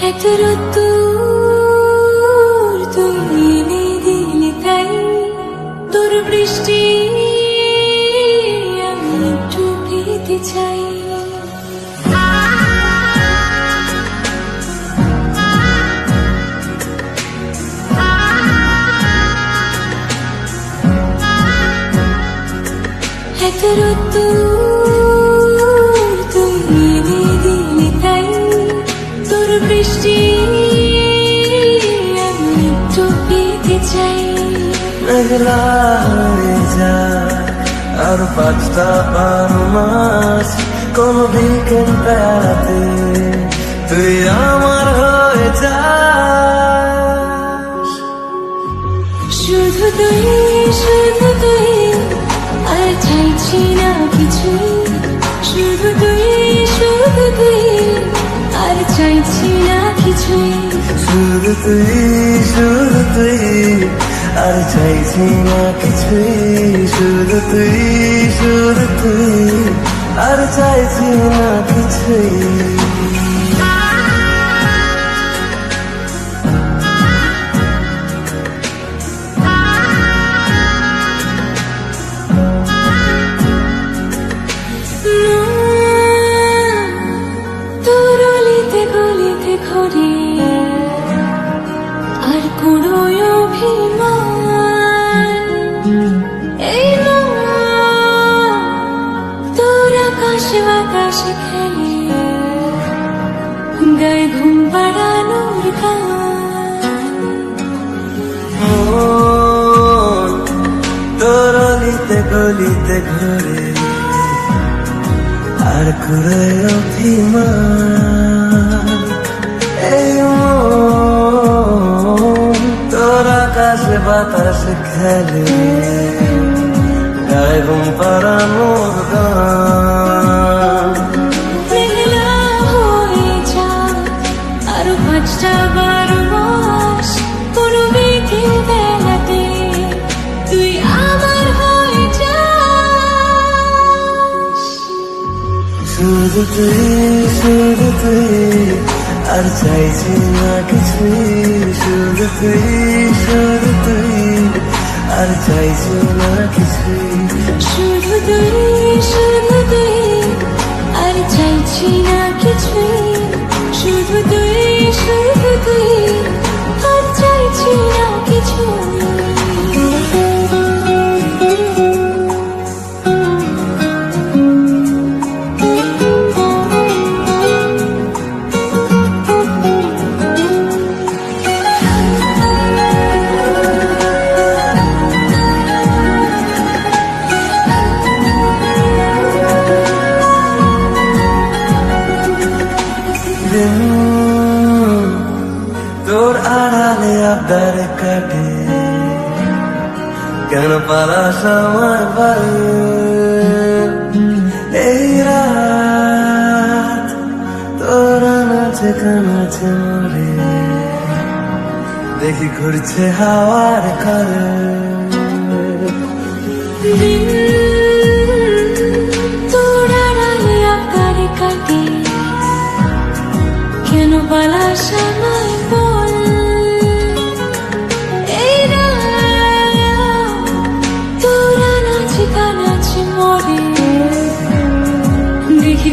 এত রোদ্দুর তুই এনে দিলে তাই তোর বৃষ্টি আমি চাই মেঘলা যা আর পাঁচটা বারো মাস কোন বিকেল বেড়াতে তুই আমার হয়ে যা শুধু তুই শুধু তুই আর চাইছি না কিছু শুধু তুই শুধু তুই আর চাইছি না কিছুই শুধু তুই শুধু তুই আর চাইছি না কিছুই শুধু তুই শুধু তুই আর চাইছি না কিছুই তোর অলিতে গলিতে ঘরে আকাশ বাতাসে খেলে গায়ে ঘুম পাড়ানোর মন তোর অলিতে গলিতে ঘুরে আর করে অভিমান এই মন তোর আকাশে বাতাসে খেলে গায়ে ঘুম পাড়ানোর গান শুধু শুধু আর চাইছি না কিছুই। শুধু শুধু আর চাইছি না কিছুই। শুধু শুধু আবদার কাটে কেন পালাস আমার এই রাত তোর নাচে কানাচে মরে দেখি ঘুরছে হাওয়ার কারে কেন পালাস আমায়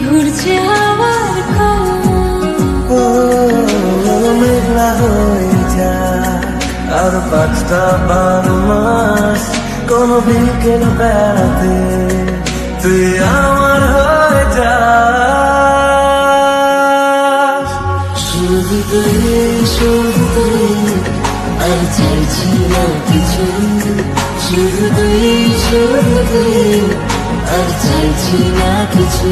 ঘুরছে আমার ও, মেঘলা হয়ে যা আর পাঁচটা বারো মাস কোন বিকেল বেড়াতে তুই আমার হয়ে যা শুধু তুই শুধু তুই আর চাইছি না কিছু। শুধু তুই শুধু তুই আর চাইছি না কিছু।